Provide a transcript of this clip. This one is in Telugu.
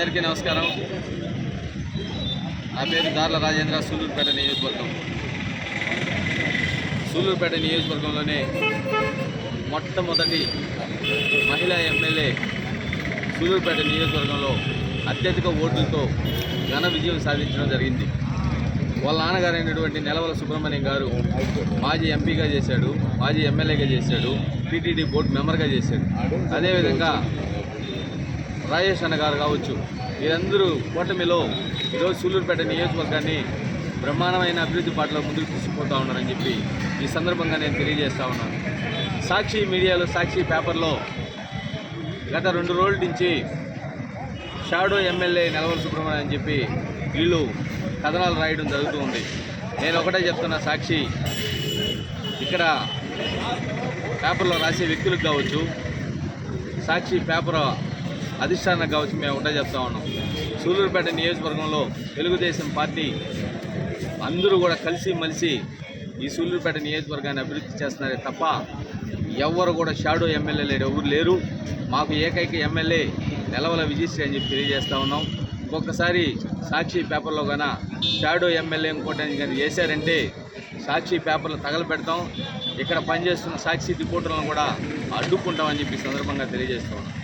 అందరికీ నమస్కారం. నా పేరు దార్ల రాజేంద్ర సూళ్ళూరుపేట నియోజకవర్గం. సూళ్ళూరుపేట నియోజకవర్గంలోనే మొట్టమొదటి మహిళా ఎమ్మెల్యే సూళ్ళూరుపేట నియోజకవర్గంలో అత్యధిక ఓట్లతో ఘన విజయం సాధించడం జరిగింది. వాళ్ళ నాన్నగారైనటువంటి నెలవల సుబ్రహ్మణ్యం గారు మాజీ ఎంపీగా చేశాడు మాజీ ఎమ్మెల్యేగా చేశాడు టీటీడీ బోర్డు మెంబర్గా చేశాడు. అదేవిధంగా రాజేష్ అన్న గారు కావచ్చు వీరందరూ కూటమిలో ఈరోజు సూళ్ళూరుపేట నియోజకవర్గాన్ని బ్రహ్మాండమైన అభివృద్ధి పాటలో ముందుకు తీసుకుపోతా ఉన్నారని చెప్పి ఈ సందర్భంగా నేను తెలియజేస్తా ఉన్నాను. సాక్షి మీడియాలో సాక్షి పేపర్లో గత రెండు రోజుల నుంచి షాడో ఎమ్మెల్యే నెలవల సుబ్రహ్మణ్యం అని చెప్పి వీళ్ళు కథనాలు రాయడం జరుగుతూ ఉంది. నేను ఒకటే చెప్తున్నా సాక్షి ఇక్కడ పేపర్లో రాసే వ్యక్తులకు కావచ్చు సాక్షి పేపర్ అధిష్టానం కావచ్చు మేము ఒకటే చెప్తా ఉన్నాం. సూలూరుపేట నియోజకవర్గంలో తెలుగుదేశం పార్టీ అందరూ కూడా కలిసి మలిసి ఈ సూళ్ళూరుపేట నియోజకవర్గాన్ని అభివృద్ధి చేస్తున్నారే తప్ప ఎవరు కూడా షాడో ఎమ్మెల్యే లేడు ఎవరు లేరు. మాకు ఏకైక ఎమ్మెల్యే నెలవల విజయశ్రీ అని చెప్పి తెలియజేస్తా ఉన్నాం. ఒక్కొక్కసారి సాక్షి పేపర్లో గాన షాడో ఎమ్మెల్యే ఇంకోటి కానీ చేశారంటే సాక్షి పేపర్లు తగలపెడతాం ఇక్కడ పనిచేస్తున్న సాక్షి రిపోర్టర్లను కూడా అడ్డుకుంటామని చెప్పి సందర్భంగా తెలియజేస్తా ఉన్నాం.